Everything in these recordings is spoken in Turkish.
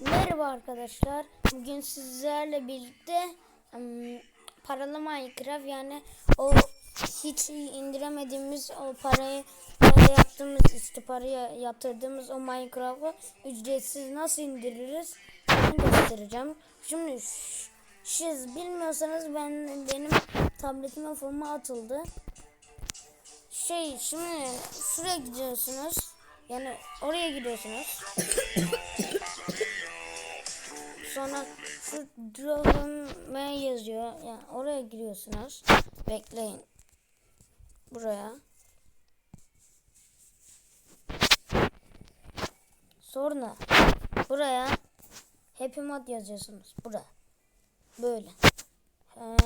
Merhaba arkadaşlar. Bugün sizlerle birlikte ım, paralı Minecraft yani o hiç indiremediğimiz o parayı para yaptığımız işte paraya yatırdığımız o Minecraft'ı ücretsiz nasıl indiririz onu göstereceğim. Şimdi siz bilmiyorsanız ben benim tabletime forma atıldı. Şey şimdi şuraya gidiyorsunuz. Yani oraya gidiyorsunuz. Sonra şu drone yazıyor. Yani oraya giriyorsunuz. Bekleyin. Buraya. Sonra buraya Happy Mod yazıyorsunuz. Buraya. Böyle. Ee,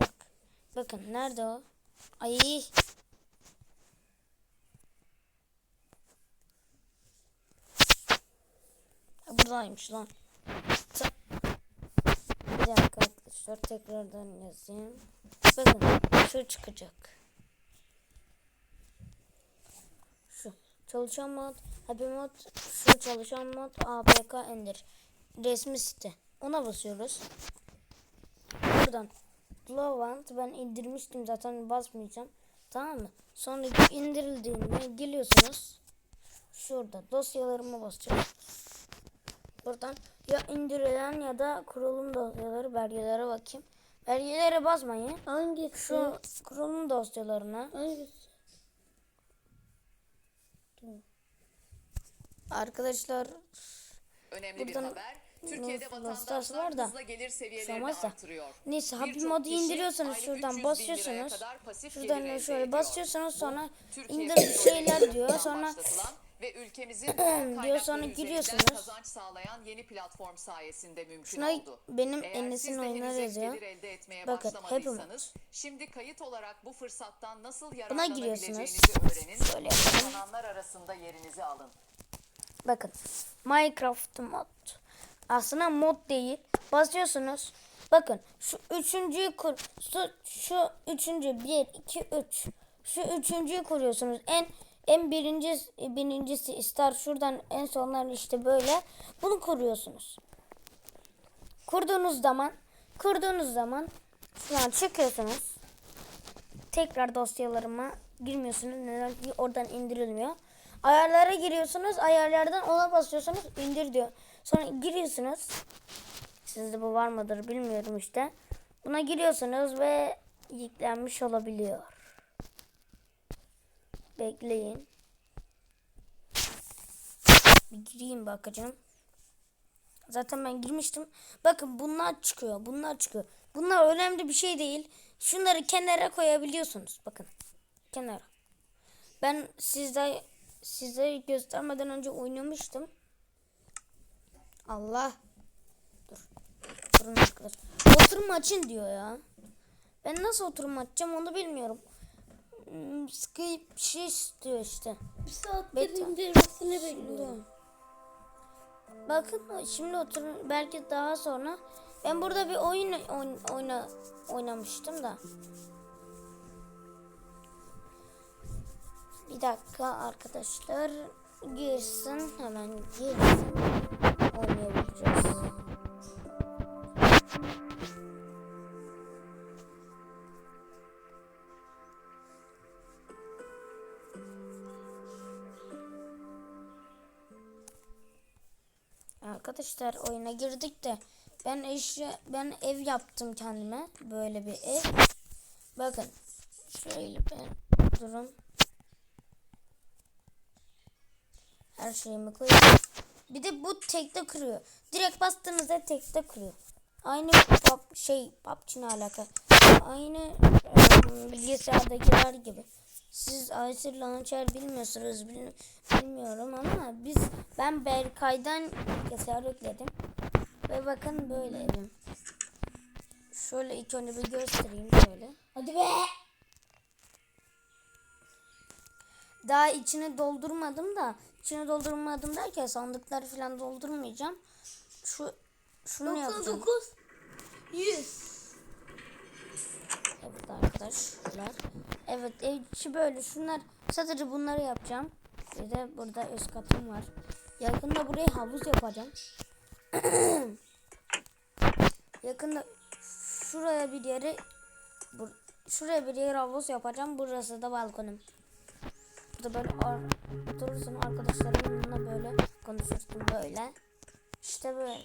bak. Bakın nerede o? Ay. Buradaymış lan. Bir dakika arkadaşlar tekrardan yazayım. Bakın şu çıkacak. Şu çalışan mod, happy mod, şu çalışan mod, APK Ender. Resmi site. Ona basıyoruz. Buradan Glowant ben indirmiştim zaten basmayacağım. Tamam mı? Sonra indirildiğinde geliyorsunuz. Şurada dosyalarıma basacağım. Buradan ya indirilen ya da kurulum dosyaları belgelere bakayım. Belgelere basmayın. Hangisi? Şu kurulum dosyalarına. Hangisi? Arkadaşlar Önemli Buradan bir haber. Türkiye'de vatandaşlar da hızla gelir seviyelerini da. artırıyor. Neyse Happy Mod'u indiriyorsanız şuradan 300 bin liraya basıyorsunuz. Şuradan şöyle ediyor. basıyorsunuz sonra indir şeyler diyor. Sonra başlatılan ve ülkemizin diyor, sonra giriyorsunuz. kazanç sağlayan yeni platform sayesinde mümkün Şuna oldu. benim Eğer Enes'in oyunları yazıyor. elde etmeye Bakın, başlamadıysanız şimdi kayıt olarak bu fırsattan nasıl yararlanabileceğinizi öğrenin. Yapalım. Kazananlar arasında yerinizi alın. Bakın Minecraft mod. Aslında mod değil. Basıyorsunuz. Bakın şu üçüncüyü kur. Şu, şu üçüncü bir iki üç. Şu üçüncüyü kuruyorsunuz. En en birinci birincisi ister şuradan en sonlar işte böyle. Bunu kuruyorsunuz. Kurduğunuz zaman kurduğunuz zaman şu an çıkıyorsunuz. Tekrar dosyalarıma girmiyorsunuz. Neden? Çünkü oradan indirilmiyor. Ayarlara giriyorsunuz. Ayarlardan ona basıyorsunuz. indir diyor. Sonra giriyorsunuz. Sizde bu var mıdır bilmiyorum işte. Buna giriyorsunuz ve yüklenmiş olabiliyor. Bekleyin. Bir gireyim bakacağım. Zaten ben girmiştim. Bakın bunlar çıkıyor. Bunlar çıkıyor. Bunlar önemli bir şey değil. Şunları kenara koyabiliyorsunuz. Bakın. Kenara. Ben sizde size göstermeden önce oynamıştım. Allah. Dur. Durun arkadaşlar. Oturum açın diyor ya. Ben nasıl oturum açacağım onu bilmiyorum. Skype bir şey istiyor işte. Bir saattir indirmesini bekliyorum. Bakın şimdi oturun belki daha sonra ben burada bir oyun oyn- oyna oynamıştım da. Bir dakika arkadaşlar girsin hemen girsin oynayabileceğiz. Arkadaşlar oyuna girdik de ben eşya ben ev yaptım kendime böyle bir ev. Bakın şöyle ben durun. Her şeyimi koyuyorum. Bir de bu tekte kırıyor. Direkt bastığınızda tekte kırıyor. Aynı pop, şey PUBG ne alaka? Aynı bilgisayardakiler gibi. Siz Aysir Launcher bilmiyorsunuz bil- bilmiyorum ama biz ben Berkay'dan bilgisayar yükledim. Ve bakın böyle evim. Şöyle ilk önce bir göstereyim şöyle. Hadi be. Daha içini doldurmadım da içini doldurmadım derken sandıkları falan doldurmayacağım. Şu şunu yapacağım. 99 100 Evet arkadaşlar. Evet ev içi böyle şunlar sadece bunları yapacağım. Bir de burada üst katım var. Yakında buraya havuz yapacağım. Yakında şuraya bir yere şuraya bir yere havuz yapacağım. Burası da balkonum. Burada böyle ar durursun arkadaşlarımla böyle konuşursun böyle. İşte böyle.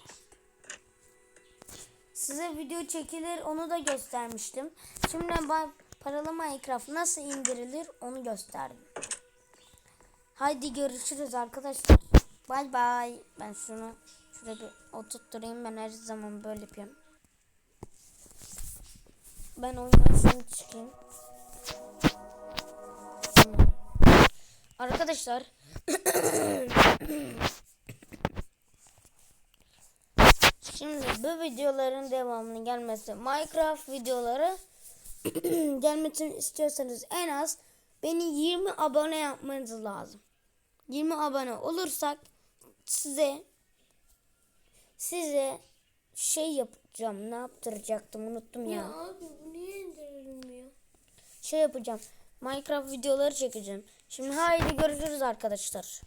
Size video çekilir onu da göstermiştim. Şimdi ben paralı Minecraft nasıl indirilir onu gösterdim. Haydi görüşürüz arkadaşlar. Bay bay. Ben şunu şuraya bir oturtturayım. Ben her zaman böyle yapıyorum. Ben oyundan şunu çıkayım. Arkadaşlar Şimdi bu videoların devamının gelmesi Minecraft videoları gelmesini istiyorsanız en az beni 20 abone yapmanız lazım. 20 abone olursak size size şey yapacağım. Ne yaptıracaktım unuttum ya. Ya abi bu niye indirilmiyor? Şey yapacağım. Minecraft videoları çekeceğim. Şimdi haydi görüşürüz arkadaşlar.